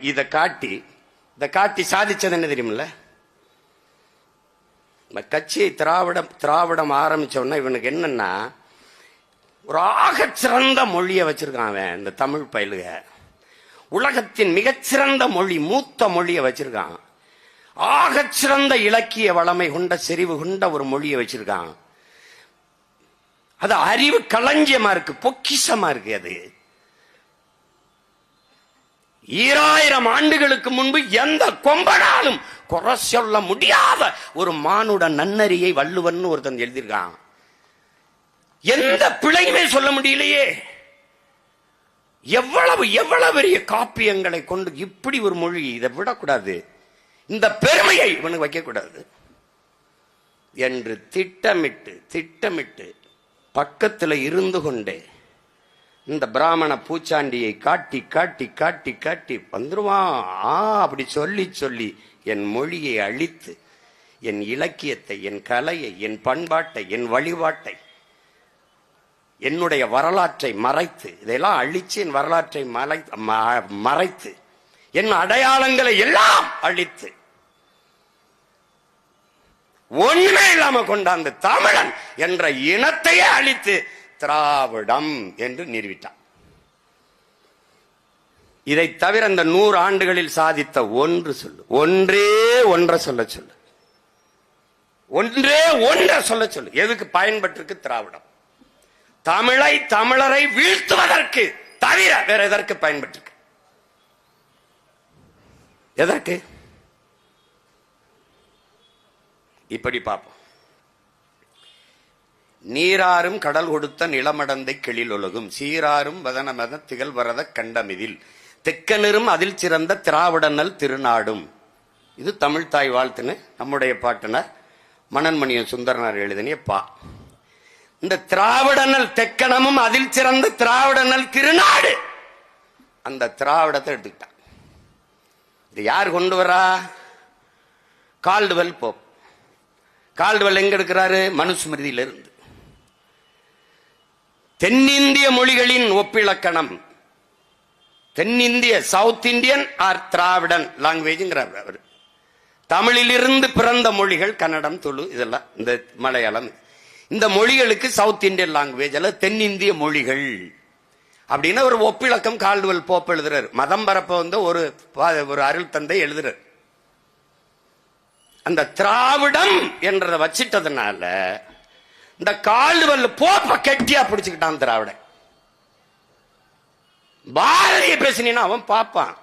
இதை காட்டி இதை காட்டி சாதிச்சது என்ன தெரியுமில்ல? இந்த கட்சியை திராவிடம் திராவிடம் ஆரம்பிச்ச உடனே இவனுக்கு என்னன்னா ஒரு ஆக சிறந்த மொழியை வச்சிருக்கான் அவன் இந்த தமிழ் பயிலுக. உலகத்தின் மிகச்சிறந்த மொழி மூத்த மொழியை வச்சிருக்கான். ஆக சிறந்த இலக்கிய வளமை கொண்ட செறிவு கொண்ட ஒரு மொழியை வச்சிருக்கான். அது அறிவு களஞ்சியமா இருக்கு பொக்கிஷமா இருக்கு அது. ஈராயிரம் ஆண்டுகளுக்கு முன்பு எந்த கொம்பனாலும் குறை சொல்ல முடியாத ஒரு மானுட நன்னறியை வள்ளுவன் ஒருத்தன் எழுதியிருக்கான். எந்த பிழையுமே சொல்ல முடியலையே. எவ்வளவு எவ்வளவு பெரிய காப்பியங்களை கொண்டு இப்படி ஒரு மொழி இதை விடக்கூடாது. இந்த பெருமையை இவனுக்கு வைக்கக்கூடாது. என்று திட்டமிட்டு திட்டமிட்டு பக்கத்தில் இருந்து கொண்டே இந்த பிராமண பூச்சாண்டியை காட்டி காட்டி காட்டி காட்டி வந்துருவான் ஆ அப்படி சொல்லி சொல்லி என் மொழியை அழித்து என் இலக்கியத்தை என் கலையை என் பண்பாட்டை என் வழிபாட்டை என்னுடைய வரலாற்றை மறைத்து இதையெல்லாம் அழித்து என் வரலாற்றை மறை ம- மறைத்து என் அடையாளங்களை எல்லாம் அழித்து ஒண்ணுமே இல்லாம கொண்டாந்து தமிழன் என்ற இனத்தையே அழித்து திராவிடம் என்று நிறுவிட்டான் இதை தவிர அந்த நூறு ஆண்டுகளில் சாதித்த ஒன்று சொல்லு. ஒன்றே ஒன்றை சொல்ல சொல்லு. ஒன்றே ஒன்றை சொல்ல சொல்லு. எதுக்கு பயன்பட்டிருக்கு திராவிடம்? தமிழை தமிழரை வீழ்த்துவதற்கு தவிர வேற எதற்கு பயன்பட்டிருக்கு எதற்கு? இப்படி பார்ப்போம். நீராறும் கடல் கொடுத்த நிலமடந்தை கிளில் ஒழுகும். சீராறும் வதனமத திகழ்வரத கண்டமிதில். தெக்கனரும் அதில் சிறந்த திராவிடநல் திருநாடும். இது தமிழ் தாய் வாழ்த்துன்னு நம்முடைய பாட்டனர் மணன்மணியன் சுந்தரனார் எழுதினிய பா. இந்த திராவிடநல் தெக்கணமும் அதில் சிறந்த திராவிடநல் திருநாடு. அந்த திராவிடத்தை எடுத்துக்கிட்டான். இது யார் கொண்டு வரா? Caldwell Pope. கால்டுவெல் எங்க எடுக்கிறாரு? மனுஸ்மிருதியில இருந்து தென்னிந்திய மொழிகளின் ஒப்பிலக்கணம். தென்னிந்திய சவுத் இந்தியன் ஆர் திராவிடன் லாங்குவேஜ்ங்கிறார் அவர். தமிழிலிருந்து பிறந்த மொழிகள் கன்னடம் துளு இதெல்லாம் இந்த மலையாளம். இந்த மொழிகளுக்கு சவுத் இந்தியன் லாங்குவேஜ் அல்ல தென்னிந்திய மொழிகள். அப்படின்னு ஒரு ஒப்பிலக்கம் கால்டுவல் போப் எழுதுறாரு. மதம் பரப்ப வந்து ஒரு பா- ஒரு அருள் தந்தை எழுதுறாரு. அந்த திராவிடம் என்றதை வச்சிட்டதுனால இந்த கால்டுவெல் போப்ப கெட்டியா பிடிச்சுக்கிட்டான் திராவிட பாரதிய பேசினா அவன் பார்ப்பான்